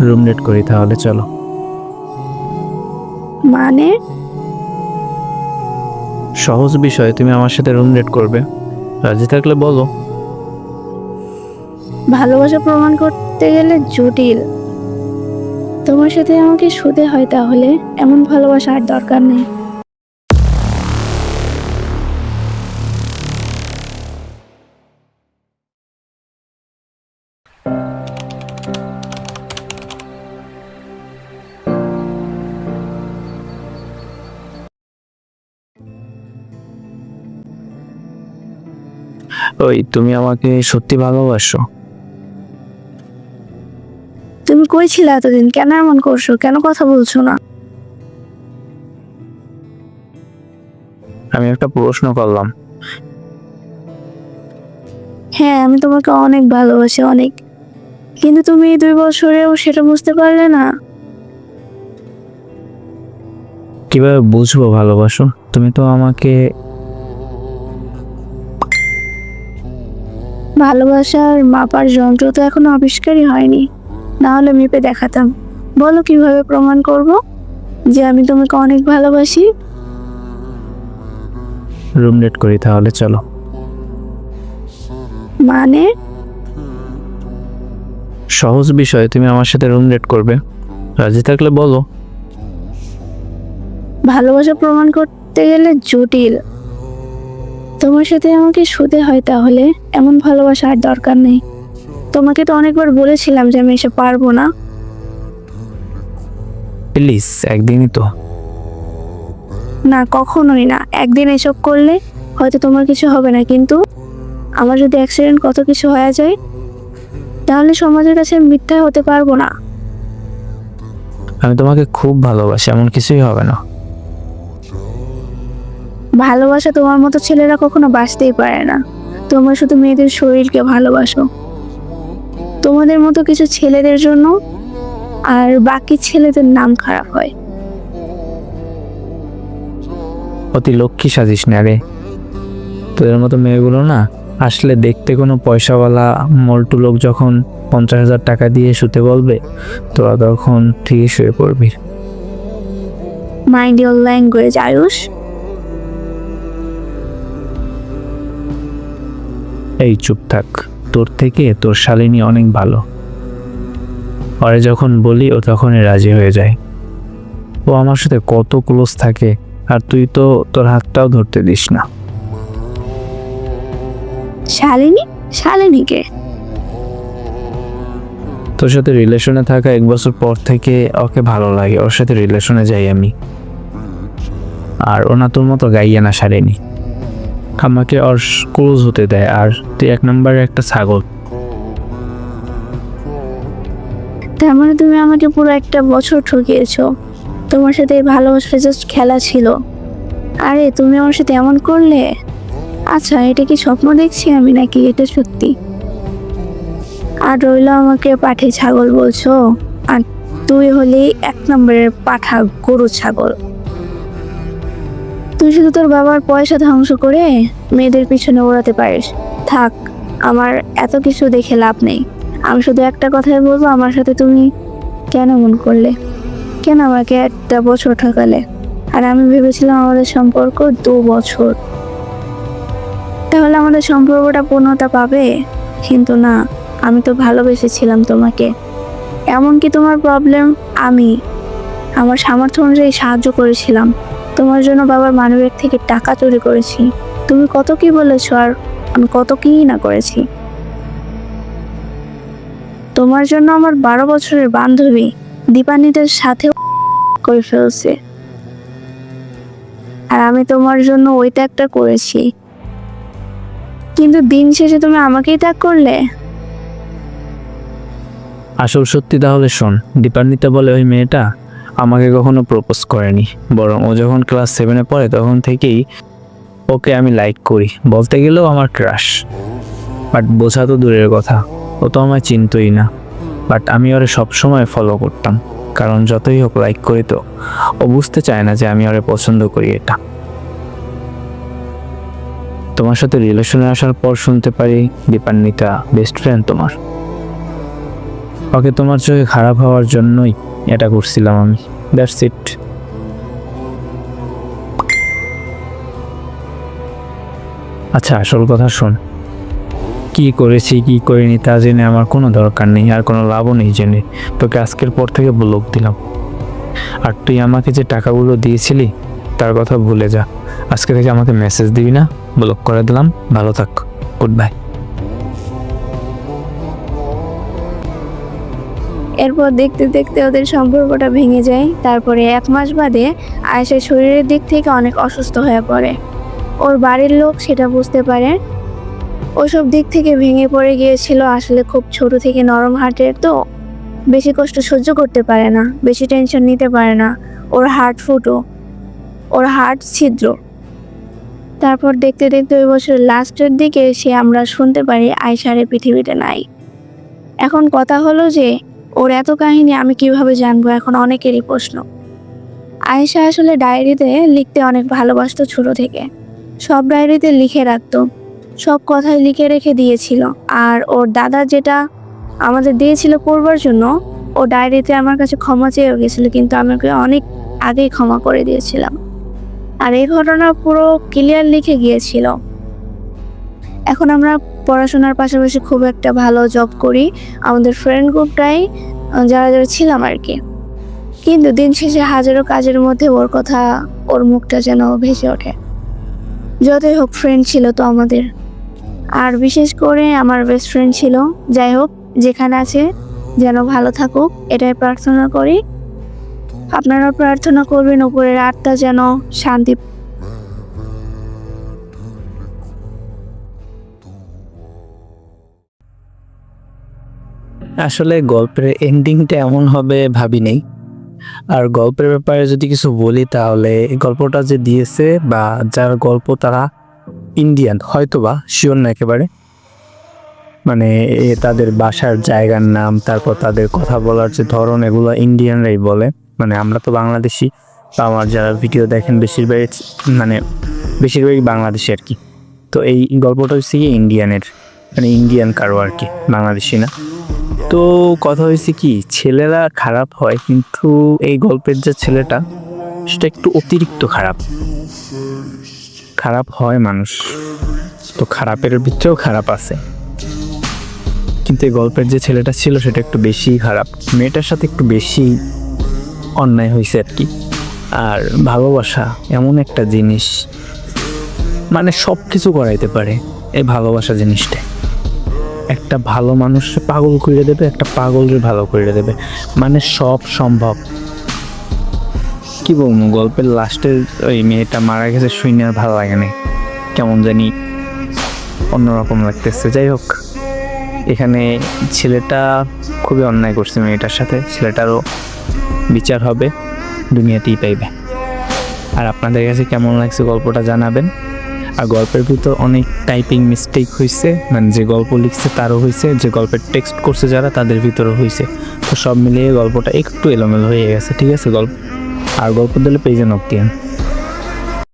Room date করি তাহলে চলো। মানে? সহজ বিষয় তুমি আমার সাথে রুম ডেট করবে। রাজি থাকলে বলো। ভালোবাসা প্রমাণ করতে গেলে জটিল। তোমার সাথে আমাকে শুতে হয় তাহলে এমন ভালোবাসা আর দরকার নেই। ওই তুমি আমাকে সত্যি ভালোবাসো। তুমি কই ছিলে এতদিন? কেন এমন করছ? কেন কথা বলছো না? আমি একটা প্রশ্ন করলাম। হ্যাঁ আমি তোমাকে অনেক ভালোবাসি অনেক। কিন্তু তুমি এই দুই বছরেও সেটা বুঝতে পারলে না। কীভাবে বুঝব ভালোবাসো? তুমি তো আমাকে ভালোবাসার মাপার যন্ত্র তো এখনও আবিষ্কারই হয়নি। না হলে মেপে দেখাতাম। বলো কীভাবে প্রমাণ করব? যে আমি তোমাকে অনেক ভালোবাসি। রুম ডেট করি তাহলে চলো। মানে? সহজ বিষয় তুমি আমার সাথে রুম ডেট করবে। রাজি থাকলে বলো। ভালোবাসা প্রমাণ করতে গেলে জটিল। তোমার সাথে আমাকে শুতে হয় তাহলে? এমন ভালোবাসা আর দরকার নেই। তোমাকে তো অনেকবার বলেছিলাম যে আমি এসে পারব না। প্লিজ একদিনই তো। না কখনোই না। একদিন এসব করলে হয়তো তোমার কিছু হবে না কিন্তু আমার যদি অ্যাক্সিডেন্ট কত কিছু হয়ে যায় তাহলে সমাজের কাছে মিথ্যা হতে পারব না। আমি তোমাকে খুব ভালোবাসি এমন কিছুই হবে না। ভালোবাসা তোমার মতো ছেলেরা কখনো বাঁচতেই পারে না। তোমরা শুধু মেয়েদের শরীরকে ভালোবাসো। তোমাদের মতো কিছু ছেলেদের জন্য আর বাকি ছেলেদের নাম খারাপ হয়। অতি লক্ষ্মী সাজিস না রে। তোদের মতো মেয়েগুলো না আসলে দেখতে কোনো পয়সাওয়ালা মল্টু লোক যখন পঞ্চাশ হাজার টাকা দিয়ে শুতে বলবে তোরা তখন ঠিকই শুয়ে পড়বি। মাইন্ড ইউর ল্যাঙ্গুয়েজ আয়ুষ এই চুপ থাক। তোর থেকে তোর শালিনী অনেক ভালো। ওরে যখন বলি ও তখনই রাজি হয়ে যায়। ও আমার সাথে কত ক্লোজ থাকে আর তুই তো তোর হাতটাও ধরতে দিস না। শালিনী? শালিনীকে তোর সাথে রিলেশনে থাকা এক বছর পর থেকে ওকে ভালো লাগে। ওর সাথে রিলেশনে যাই আমি। আর ওনা তোর মতো গাইয়া না সারেনি আমাকে ওর ক্লোজ হতে দেয় আর তুই এক নম্বরে একটা ছাগল। তার মানে তুমি আমাকে পুরো একটা বছর ঠকিয়েছো। তোমার সাথে এই ভালোবাসা জাস্ট খেলা ছিল। আরে, তুমি আমার সাথে এমন করলে? আচ্ছা এটা কি স্বপ্ন দেখছি আমি নাকি? এটা সত্যি। আর রইল আমাকে পাঠে ছাগল বলছো? আর তুই হলি এক নম্বরের পাঠা গরু ছাগল। তুই শুধু তোর বাবার পয়সা ধ্বংস করে মেয়েদের পিছনে ওড়াতে পারিস। থাক, আমার এত কিছু দেখে লাভ নেই। আমি শুধু একটা কথাই বলব, আমার সাথে তুমি কেন মন করলে? কেন আমাকে একটা বছর ঠকালে? আর আমি ভেবেছিলাম আমাদের সম্পর্ক দু বছর। তাহলে আমাদের সম্পর্কটা পূর্ণতা পাবে? কিন্তু না, আমি তো ভালোবেসেছিলাম তোমাকে। এমনকি তোমার প্রবলেম আমি। আমার সামর্থ্য অনুযায়ী সাহায্য করেছিলাম। তোমার জন্য বাবার মানবের থেকে টাকা চুরি করেছি। তুমি কত কি বলেছ আর আমি কত কি না করেছি। তোমার জন্য আমার বারো বছরের বান্ধবী দীপানিদের সাথে করে ফেলছে। আর আমি তোমার জন্য ওই ত্যাগটা করেছি। কিন্তু দিন শেষে তুমি আমাকেই ত্যাগ করলে? আসল সত্যি তাহলে শোন, দীপান্বিতা বলে ওই মেয়েটা আমাকে কখনো প্রপোজ করেনি। বরং ও যখন ক্লাস সেভেনে পড়ে, তখন থেকেই ওকে আমি লাইক করি। বলতে গেলেও আমার ক্রাশ বাট বোঝা তো দূরের কথা। ও তো আমায় চিনতই না। বাট আমি ওরে সবসময় ফলো করতাম। কারণ যতই হোক লাইক করি তো, ও বুঝতে চায় না যে আমি ওরে পছন্দ করি এটা। তোমার সাথে রিলেশনে আসার পর শুনতে পারি, দীপান্বিতা বেস্ট ফ্রেন্ড তোমার। ওকে তোমার চোখে খারাপ হওয়ার জন্যই এটা করছিলাম আমি। দ্যাটস ইট আচ্ছা আসল কথা শোন। কি করেছি, কি করিনি তা জেনে আমার কোনো দরকার নেই, আর কোনো লাভও নেই জেনে। তোকে আজকের পর থেকে ব্লক দিলাম। আর তুই আমাকে যে টাকাগুলো দিয়েছিলি, তার কথা ভুলে যা। আজকে থেকে আমাকে মেসেজ দিবি না? ব্লক করে দিলাম। ভালো থাক। গুড বাই এরপর দেখতে দেখতে ওদের সম্পর্কটা ভেঙে যায়। তারপরে এক মাস বাদে আয়েশার শরীরের দিক থেকে অনেক অসুস্থ হয়ে পড়ে। ওর বাড়ির লোক সেটা বুঝতে পারে। ওসব দিক থেকে ভেঙে পড়ে গিয়েছিল আসলে খুব ছোট থেকে নরম হার্টের, তো বেশি কষ্ট সহ্য করতে পারে না, বেশি টেনশন নিতে পারে না। ওর হার্ট ফুটো, ওর হার্ট ছিদ্র। তারপর দেখতে দেখতে ওই বছর লাস্টের দিকে সে আমরা শুনতে পারি আয়সারে পৃথিবীতে নাই। এখন কথা হলো যে ওর এত কাহিনী আমি কীভাবে জানব? এখন অনেকেরই প্রশ্ন। আয়েশা আসলে ডায়েরিতে লিখতে অনেক ভালোবাসতো ছোট থেকে। সব ডায়েরিতে লিখে রাখতো। সব কথাই লিখে রেখে দিয়েছিল। আর ওর দাদা যেটা আমাদের দিয়েছিল পড়বার জন্য, ও ডায়েরিতে আমার কাছে ক্ষমা চেয়েও গেছিল, কিন্তু আমাকে অনেক আগেই ক্ষমা করে দিয়েছিলাম। আর এই ঘটনা পুরো ক্লিয়ার লিখে গিয়েছিল। এখন আমরা পড়াশোনার পাশাপাশি খুব একটা ভালো জব করি। আমাদের ফ্রেন্ড গ্রুপটাই যারা যারা ছিলাম আর কি। কিন্তু দিন শেষে হাজারো কাজের মধ্যে ওর কথা, ওর মুখটা যেন ভেসে ওঠে। যতই হোক ফ্রেন্ড ছিল তো আমাদের। আর বিশেষ করে আমার বেস্ট ফ্রেন্ড ছিল। যাই হোক, যেখানে আছে, যেন ভালো থাকুক, এটাই প্রার্থনা করি। আপনারা প্রার্থনা করবেন, উপরের আত্মা যেন শান্তি আসলে গল্পের এন্ডিংটা এমন হবে ভাবি নেই আর গল্পের ব্যাপারে যদি কিছু বলি তাহলে গল্পটা যে দিয়েছে বা যার গল্প তারা ইন্ডিয়ান হয়তো বা শিওর না একেবারে। মানে এ তাদের বাসার জায়গার নাম, তারপর তাদের কথা বলার যে ধরন, এগুলো ইন্ডিয়ানরাই বলে। মানে আমরা তো বাংলাদেশি আমার যারা ভিডিও দেখেন বেশিরভাগই মানে বেশিরভাগই বাংলাদেশি আর কি। তো এই গল্পটা হচ্ছে কি ইন্ডিয়ানের মানে ইন্ডিয়ান কারও আর কি, বাংলাদেশি না। তো কথা হয়েছে কি, ছেলেরা খারাপ হয়, কিন্তু এই গল্পের যে ছেলেটা, সেটা একটু অতিরিক্ত খারাপ। খারাপ হয় মানুষ, তো খারাপের ভিতরেও খারাপ আছে। কিন্তু এই গল্পের যে ছেলেটা ছিল, সেটা একটু বেশি খারাপ। মেয়েটার সাথে একটু বেশি অন্যায় হয়েছে আর কি। আর ভালোবাসা এমন একটা জিনিস মানে সব কিছু করাইতে পারে এই ভালোবাসা জিনিসটা একটা ভালো মানুষকে পাগল করে দেবে, একটা পাগলকে ভালো করে দেবে। মানে সব সম্ভব। কি বলব, গল্পের লাস্টের ওই মেয়েটা মারা গেছে শুনে আর ভালো লাগে না কেমন জানি অন্যরকম লাগতেছে। যাই হোক, এখানে ছেলেটা খুবই অন্যায় করছে মেয়েটার সাথে। ছেলেটারও বিচার হবে, দুনিয়াতেই পাইবে। আর আপনাদের কাছে কেমন লাগছে গল্পটা জানাবেন? আর গল্পের ভিতর অনেক টাইপিং মিস্টেক হয়েছে মানে যে গল্প লিখছে তারও হয়েছে যে গল্পের টেক্সট করছে যারা তাদের ভিতরও হয়েছে তো সব মিলিয়ে গল্পটা একটু এলোমেলো হয়ে গেছে, ঠিক আছে গল্প? আর গল্প দিলে পেজে নক্তিয়ান